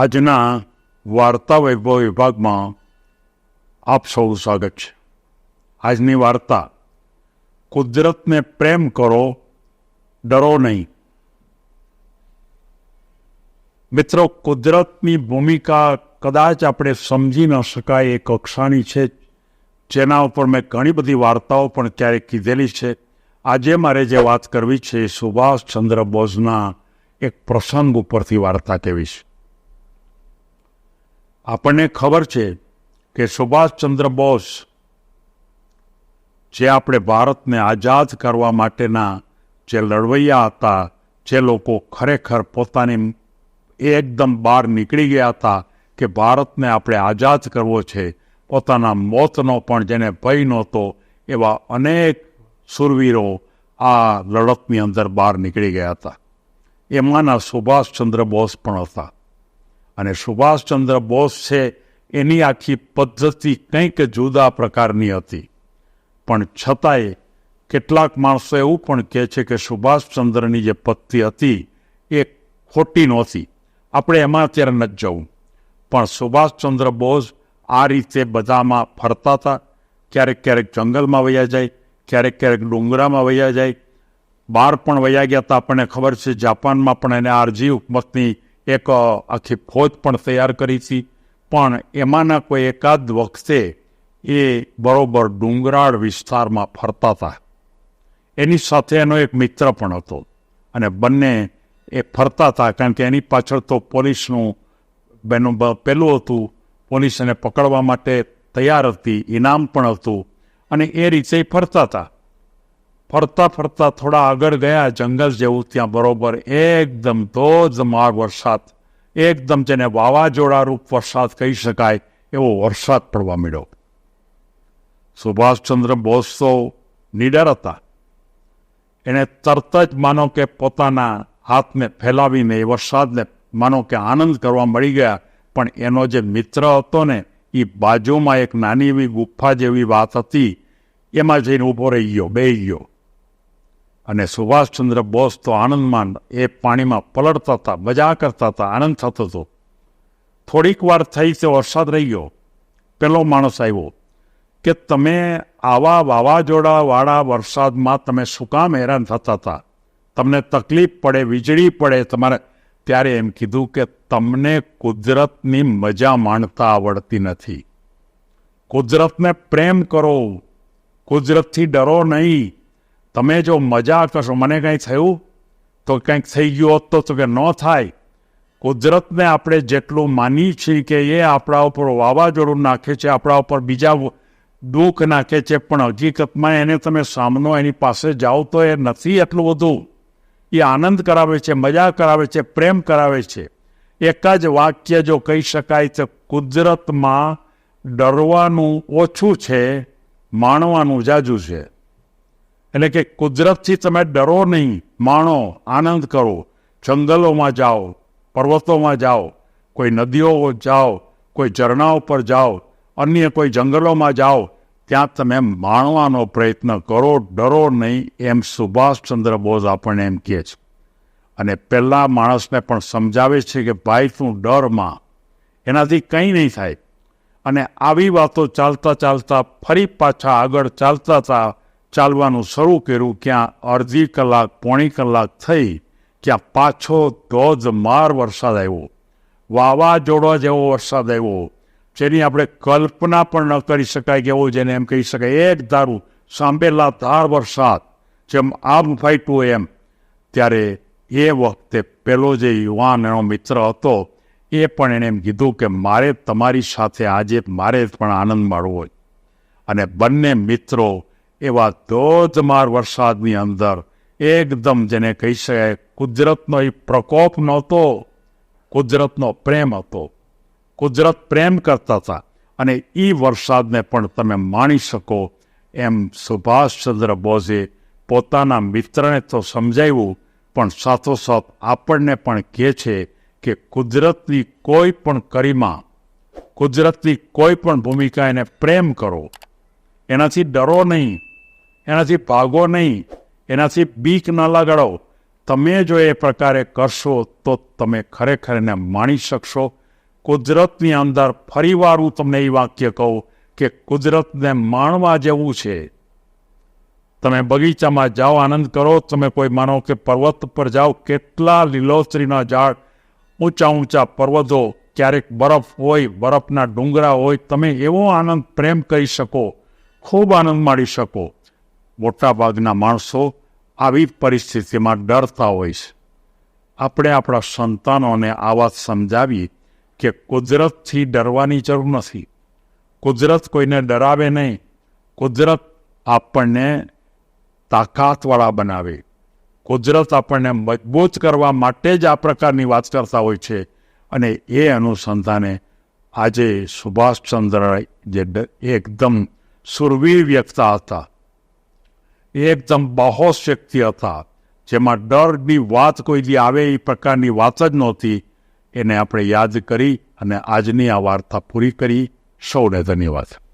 આજના વાર્તા વૈભવ વિભાગમાં આપ સૌ સ્વાગત છે. આજની વાર્તા, કુદરતને પ્રેમ કરો, ડરો નહીં. મિત્રો, કુદરતની ભૂમિકા કદાચ આપણે સમજી ન શકાય એ કક્ષાની છે. જેના ઉપર મેં ઘણી બધી વાર્તાઓ પણ ક્યારેક કીધેલી છે. આજે મારે જે વાત કરવી છે એ સુભાષચંદ્ર બોઝના એક પ્રસંગ ઉપરથી વાર્તા કહેવી છે. આપણને ખબર છે કે સુભાષચંદ્ર બોઝ જે આપણે ભારતને આઝાદ કરવા માટેના જે લડવૈયા હતા, જે લોકો ખરેખર પોતાની એકદમ બહાર નીકળી ગયા હતા કે ભારતને આપણે આઝાદ કરવો છે, પોતાના મોતનો પણ જેને ભય નહોતો એવા અનેક સુરવીરો આ લડતની અંદર બહાર નીકળી ગયા હતા. એમાંના સુભાષચંદ્ર બોઝ પણ હતા. અને સુભાષચંદ્ર બોઝ છે, એની આખી પદ્ધતિ કંઈક જુદા પ્રકારની હતી. પણ છતાંય કેટલાક માણસો એવું પણ કહે છે કે સુભાષચંદ્રની જે પદ્ધતિ હતી, એ ખોટી નહોતી. આપણે એમાં અત્યારે નથી જવું. પણ સુભાષચંદ્ર બોઝ આ રીતે બધામાં ફરતા હતા. ક્યારેક ક્યારેક જંગલમાં વયા જાય, ક્યારેક ક્યારેક ડુંગરામાં વયા જાય. બહાર પણ વયા ગયા હતા, આપણને ખબર છે, જાપાનમાં પણ એને આરજી હુકમતની એક આખી ફોજ પણ તૈયાર કરી હતી પણ એમાંના કોઈ એકાદ વખતે એ બરોબર ડુંગરાળ વિસ્તારમાં ફરતા હતા. એની સાથે એનો એક મિત્ર પણ હતો. અને બંને એ ફરતા હતા, કારણ કે એની પાછળ તો પોલીસનું બેનું પહેલું હતું. પોલીસ એને પકડવા માટે તૈયાર હતી, ઇનામ પણ હતું. અને એ રીતે ફરતા હતા. ફરતા ફરતા થોડા આગળ ગયા, જંગલ જેવું ત્યાં બરોબર એકદમ ધોધમાર વરસાદ. એકદમ જેને વાવાઝોડા રૂપ વરસાદ કહી શકાય એવો વરસાદ પડવા માંડ્યો. સુભાષચંદ્ર બોઝ તો નીડર હતા. એણે તરત જ માનો કે પોતાના હાથને ફેલાવીને એ વરસાદને માનો કે આનંદ કરવા મળી ગયા, પણ એનો જે મિત્ર હતો ને એ બાજુમાં એક નાની એવી ગુફા જેવી વાત હતી, એમાં જઈને ઊભો રહી ગયો બે ગયો. અને સુભાષચંદ્ર બોઝ તો આનંદમાં એ પાણીમાં પલળતા હતા મજા કરતા હતા, આનંદ થતો હતો. થોડીક વાર થઈ તે વરસાદ રહી ગયો. પેલો માણસ આવ્યો કે તમે આવા વાવાઝોડાવાળા વરસાદમાં તમે શું કામ હેરાન થતા હતા? તમને તકલીફ પડે, વીજળી પડે, તમારે ત્યારે એમ કીધું કે તમને કુદરતની મજા માણતા આવડતી નથી. કુદરતને પ્રેમ કરો. કુદરતથી ડરો નહીં. તમે જો મજા કરશો, મને કંઈ થયું? તો કંઈક થઈ ગયું હોત તો કે ન થાય. કુદરતને આપણે જેટલું માની છીએ કે એ આપણા ઉપર વાવાઝોડું નાખે છે, આપણા ઉપર બીજા દુઃખ નાખે છે, પણ હકીકતમાં એને તમે સામનો એની પાસે જાઓ તો એ નથી એટલું બધું. એ આનંદ કરાવે છે મજા કરાવે છે, પ્રેમ કરાવે છે. એક જ વાક્ય જો કહી શકાય તો કુદરતમાં ડરવાનું ઓછું છે, માણવાનું જાજુ છે. એટલે કે કુદરતથી તમે ડરો નહીં, માણો, આનંદ કરો. જંગલોમાં જાઓ, પર્વતોમાં જાઓ, કોઈ નદીઓ જાઓ, કોઈ ઝરણાઓ પર જાઓ, અન્ય કોઈ જંગલોમાં જાઓ, ત્યાં તમે માણવાનો પ્રયત્ન કરો, ડરો નહીં એમ સુભાષચંદ્ર બોઝ આપણને એમ કહે છે. અને પહેલાં માણસને પણ સમજાવે છે કે ભાઈ તું ડરમાં એનાથી કંઈ નહીં થાય. અને આવી વાતો ચાલતા ચાલતા ફરી પાછા આગળ ચાલતા હતા ચાલવાનું શરૂ કર્યું ક્યાં અડધી કલાક, પોણી કલાક થઈ ક્યાં પાછો ધોધમાર વરસાદ આવ્યો. વાવાઝોડા જેવો વરસાદ આવ્યો. જેની આપણે કલ્પના પણ ન કરી શકાય કે એવું જેને એમ કહી શકાય. એક ધારું સાંભેલા ધાર વરસાદ જેમ આમ ફાઈટું એમ. ત્યારે એ વખતે પેલો જે યુવાન એનો મિત્ર હતો, એ પણ એણે એમ કીધું કે મારે તમારી સાથે આજે મારે પણ આનંદ માણવો અને બંને મિત્રો એવા ધોધમાર વરસાદની અંદર એકદમ જેને કહી શકાય કુદરતનો એ પ્રકોપ નહોતો, કુદરતનો પ્રેમ હતો. કુદરત પ્રેમ કરતા હતા અને એ વરસાદને પણ તમે માણી શકો એમ સુભાષચંદ્ર બોઝે પોતાના મિત્રને તો સમજાવ્યું, પણ સાથોસાથ આપણને પણ કહે છે કે કુદરતની કોઈ પણ કરીમાં, કુદરતની કોઈ પણ ભૂમિકા એને પ્રેમ કરો. એનાથી ડરો નહીં. એનાથી ભાગો નહીં, એનાથી બીક ન લગાડો. તમે જો એ પ્રકારે કરશો, તો તમે ખરેખર એને માણી શકશો. કુદરતની અંદર ફરીવાર હું તમને એ વાક્ય કહું કે કુદરતને માણવા જેવું છે. તમે બગીચામાં જાઓ, આનંદ કરો. તમે કોઈ માનો કે પર્વત પર જાઓ, કેટલા લીલોતરીના ઝાડ, ઊંચા ઊંચા પર્વતો, ક્યારેક બરફ હોય, બરફના ડુંગરા હોય, તમે એવો આનંદ પ્રેમ કરી શકો, ખૂબ આનંદ માણી શકો. મોટાભાગના માણસો આવી પરિસ્થિતિમાં ડરતા હોય છે. આપણે આપણા સંતાનોને આ વાત સમજાવી કે કુદરતથી ડરવાની જરૂર નથી. કુદરત કોઈને ડરાવે નહીં. કુદરત આપણને તાકાતવાળા બનાવે. કુદરત આપણને મજબૂત કરવા માટે જ આ પ્રકારની વાત કરતા હોય છે અને એ અનુસંધાને આજે સુભાષચંદ્ર જે એકદમ સુરવીર વ્યક્તા હતા. એ એકદમ બાહોશ વ્યક્તિ હતા. જેમાં ડરની વાત કોઈ દી આવે એ પ્રકારની વાત જ નહોતી. એને આપણે યાદ કરી અને આજની આ વાર્તા પૂરી કરી. સૌને ધન્યવાદ.